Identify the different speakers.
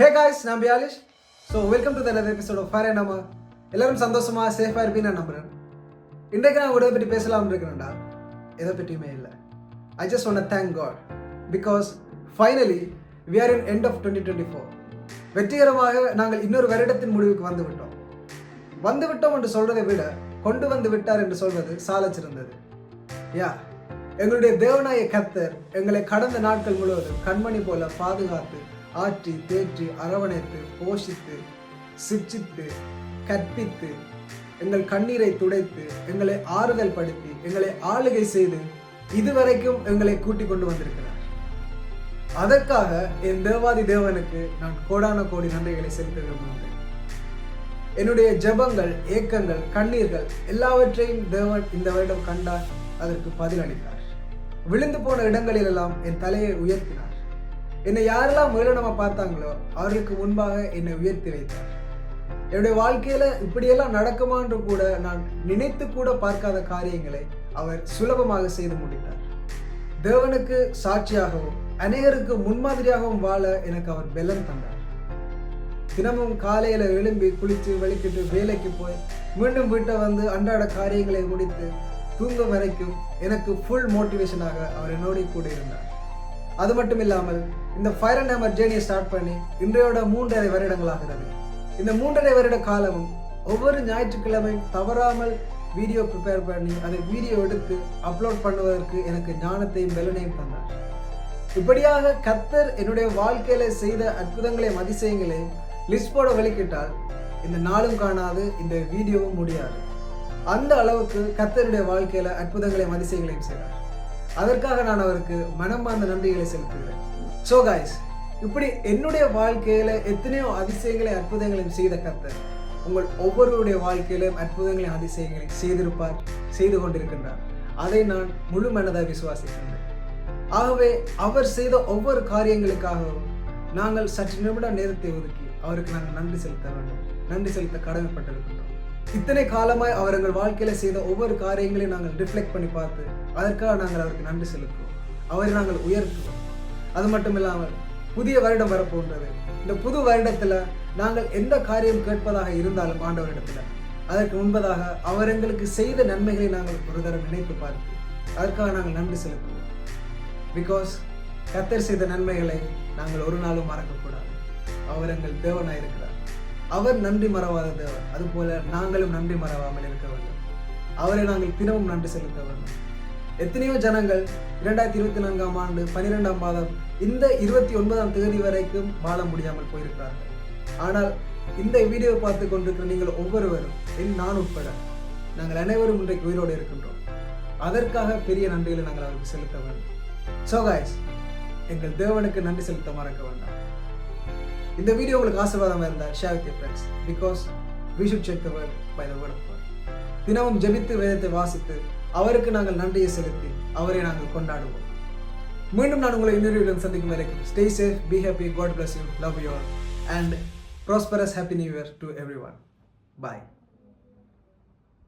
Speaker 1: ஹே guys நான் பியாலிஷ் so welcome to தனது எபிசோட் ஆஃப் ஃபயர் நம்ம எல்லாரும் சந்தோஷமாக சேஃபாக இருப்பீன்னு நான் நம்புகிறேன் இன்றைக்கு நான் உடைய பற்றி பேசலாம்னு இருக்கிறேன்டா. எதை பற்றியுமே இல்லை. I just one thank God because finally we are in end of twenty twenty four வெற்றிகரமாக நாங்கள் இன்னொரு வருடத்தின் முடிவுக்கு வந்து விட்டோம். வந்து விட்டோம் என்று சொல்றதை விட கொண்டு வந்து விட்டார் என்று சொல்வது சாலச்சிருந்தது யா எங்களுடைய தேவநாய கத்தர் எங்களை கடந்த நாட்கள் முழுவதும் கண்மணி போல பாதுகாத்து ஆற்றி தேற்றி அரவணைத்து போஷித்து சிக்ஷித்து கற்பித்து எங்கள் கண்ணீரை துடைத்து எங்களை ஆறுதல் படுத்தி எங்களை ஆளுகை செய்து இதுவரைக்கும் எங்களை கூட்டிக் கொண்டு வந்திருக்கிறார். அதற்காக என் தேவாதி தேவனுக்கு நான் கோடான கோடி நன்றிகளை செலுத்த விரும்புகிறேன். என்னுடைய ஜெபங்கள் ஏக்கங்கள் கண்ணீர்கள் எல்லாவற்றையும் தேவன் இந்த வருடம் கண்டார் அதற்கு பதிலளித்தார். விழுந்து போன இடங்களிலெல்லாம் என் தலையை உயர்த்தினார். என்னை யாரெல்லாம் மேலனமா பார்த்தாங்களோ அவர்களுக்கு முன்பாக என்னை உயர்த்தி வைத்தார். என்னுடைய வாழ்க்கையில இப்படியெல்லாம் நடக்குமான்று கூட நான் நினைத்து கூட பார்க்காத காரியங்களை அவர் சுலபமாக செய்து முடித்தார். தேவனுக்கு சாட்சியாகவும் அநேகருக்கு முன்மாதிரியாகவும் வாழ எனக்கு அவர் பெலன் தந்தார். தினமும் காலையில எழும்பி குளித்து வலிக்கிட்டு வேலைக்கு போய் மீண்டும் வீட்டை வந்து அன்றாட காரியங்களை முடித்து தூங்கும் வரைக்கும் எனக்கு ஃபுல் மோட்டிவேஷனாக அவர் என்னோட கூட இருந்தார் அது மட்டும் இல்லாமல் இந்த ஃபயர் அண்ட் ஹேமர் ஜேர்னியை ஸ்டார்ட் பண்ணி இன்றையோட மூன்றரை வருடங்களாகிறது. இந்த மூன்றரை வருட காலமும் ஒவ்வொரு ஞாயிற்றுக்கிழமை தவறாமல் வீடியோ ப்ரிப்பேர் பண்ணி அதை வீடியோ எடுத்து அப்லோட் பண்ணுவதற்கு எனக்கு ஞானத்தையும் பலனையும் தந்தார். இப்படியாக கத்தர் என்னுடைய வாழ்க்கையில செய்த அற்புதங்களையும் அதிசயங்களையும் லிஸ்ட் போட வெளிக்கிட்டால் இந்த நாளும் காணாது இந்த வீடியோவும் முடியாது. அந்த அளவுக்கு கத்தருடைய வாழ்க்கையில அற்புதங்களையும் அதிசயங்களையும் செய்தார். அதற்காக நான் அவருக்கு மனமார்ந்த நன்றிகளை செலுத்துகிறேன். ஸோ காய்ஸ் இப்படி என்னுடைய வாழ்க்கையில எத்தனையோ அதிசயங்களை அற்புதங்களையும் செய்த கர்த்தர் உங்கள் ஒவ்வொருவருடைய வாழ்க்கையிலும் அற்புதங்களையும் அதிசயங்களையும் செய்திருப்பார் செய்து கொண்டிருக்கின்றார். அதை நான் முழு மனதாக விசுவாசிக்கின்றேன். ஆகவே அவர் செய்த ஒவ்வொரு காரியங்களுக்காகவும் நாங்கள் சற்று நிமிடம் நேரத்தை ஒதுக்கி அவருக்கு நாங்கள் நன்றி செலுத்த வேண்டும். நன்றி செலுத்த கடமைப்பட்டிருக்கின்றோம். இத்தனை காலமாய் அவர் எங்கள் வாழ்க்கையில செய்த ஒவ்வொரு காரியங்களையும் நாங்கள் ரிஃப்ளெக்ட் பண்ணி பார்த்து அதற்காக நாங்கள் அவருக்கு நன்றி செலுத்துவோம். அவரை நாங்கள் உயர்த்துவோம். அது மட்டும் இல்லாமல் புதிய வருடம் வரப்போன்றது இந்த புது வருடத்துல நாங்கள் எந்த காரியம் கேட்பதாக இருந்தாலும் ஆண்டவரிடத்துல அதற்கு முன்பதாக அவர் எங்களுக்கு செய்த நன்மைகளை நாங்கள் ஒரு தரம் நினைத்து பார்த்து அதற்காக நாங்கள் நன்றி செலுத்துவோம். பிகாஸ் கத்தர் செய்த நன்மைகளை நாங்கள் ஒரு நாளும் மறக்கக்கூடாது. அவர் எங்கள் தேவனாய் இருக்கிறார் அவர் நன்றி மறவாத தேவர். அதுபோல நாங்களும் நன்றி மறவாமல் இருக்க வேண்டும். அவரை நாங்கள் தினமும் நன்றி செலுத்த வேண்டும். எத்தனையோ ஜனங்கள் இரண்டாயிரத்தி இருபத்தி நான்காம் ஆண்டு பன்னிரெண்டாம் மாதம் இந்த இருபத்தி ஒன்பதாம் தேதி வரைக்கும் வாழ முடியாமல் போயிருக்கிறார்கள். ஆனால் இந்த வீடியோ பார்த்து கொண்டிருக்கிற நீங்கள் ஒவ்வொருவரும் என் நான் உட்பட நாங்கள் அனைவரும் இன்றைக்கு உயிரோடு இருக்கின்றோம். அதற்காக பெரிய நன்றிகளை நாங்கள் அவருக்கு செலுத்த வேண்டும். ஸோ காய்ஸ் எங்கள் தேவனுக்கு நன்றி செலுத்த மறக்க வேண்டாம். இந்த வீடியோ உங்களுக்கு ஆசீர்வாதமாக இருந்தால் share with friends because we should check the word by the word தினமும் ஜெபித்து வேதத்தை வாசித்து அவருக்கு நாங்கள் நன்றியை செலுத்தி அவரை நாங்கள் கொண்டாடுவோம். மீண்டும் நான் உங்களை இன்னொரு சந்திக்கும் வரைக்கும் stay safe be happy God bless you love you all and prosperous happy new year to everyone bye